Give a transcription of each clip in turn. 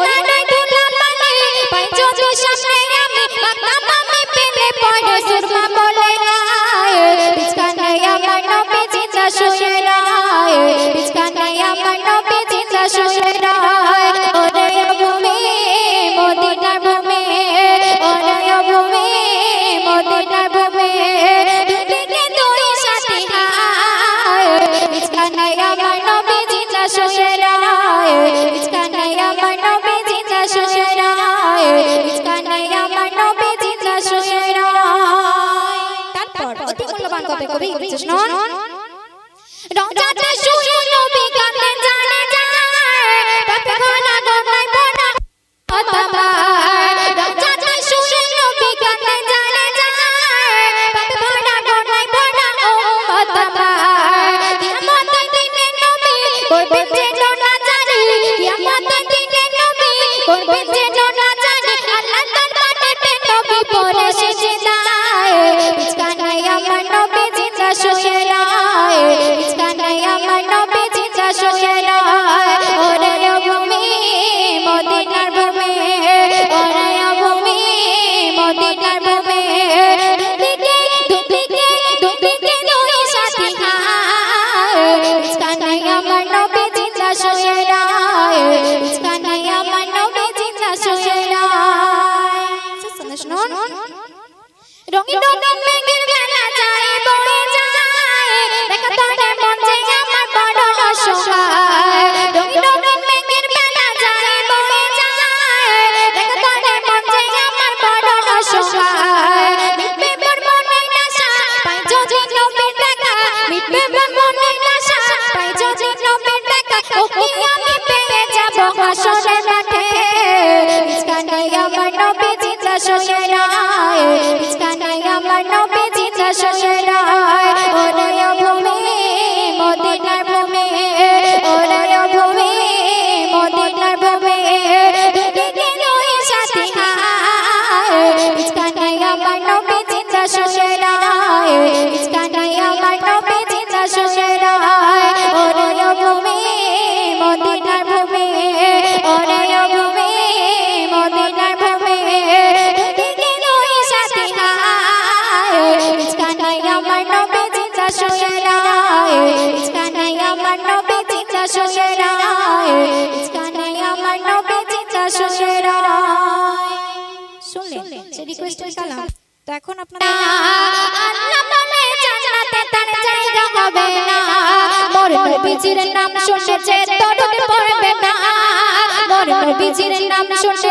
করে কবে শুনুন রজাতে শুয়ে নবী কাঁদে জানে যায় পাপে গোনা গোনায় পড়া তোমার রজাতে শুয়ে নবী কাঁদে জানে যায় পাপে গোনা গোনায় পড়া ও তোমার কিয়ামতের দিনে নবী করবে জিন্দা শুয়ে রয়। ইসকানাই আমার নবী জিন্দা শুয়ে সে রিকোয়েস্টের কালাম তো এখন আপনারা আল্লাহ বলে জান্নাতে তার জায়গা হবে না। মোর নবীজির নাম শুনে যে পড়বে না। মোর নবীজির নাম শুনে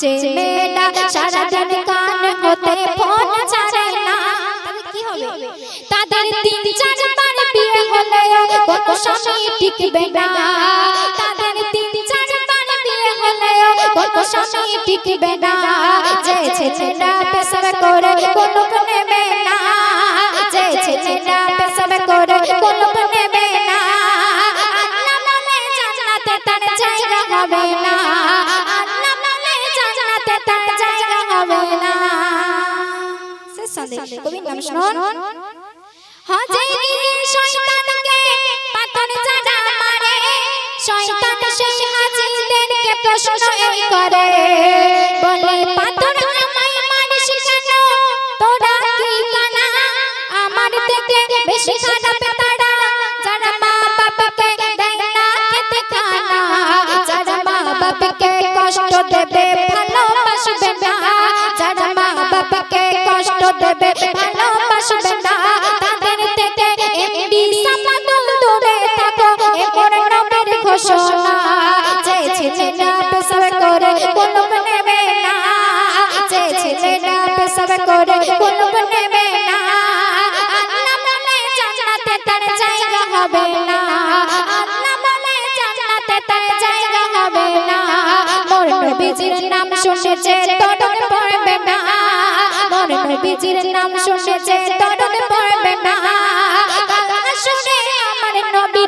যে মেয়েটা সারাদিন কান হতে ফোন ছাড়ে না, তাহলে কি হবে? তাদের তিন চারবার বিয়ে হলে কত স্বামী টিকবে কোনো কোনো সন্দেশ কবি নাম শুনুন হাজিরি শয়তানকে পাথর জানা মারে। শয়তান সেই হাজিদেরকে প্রশ্ন এই করে। বলে পাথর আমায় মারিস কেন? তোরা কি কানা আমার থেকে বেশি খারাপ হিসাব করে কুলুপ নেবে না। আল্লাহ জান্নাতে তার জায়গা হবে না। আল্লাহ জান্নাতে তার জায়গা হবে না। মোর নবীজির নাম শুনেছে, তরুণ পড়বে না। মোর নবীজির নাম শুনেছে পড়বে না। শুনে আমার নবী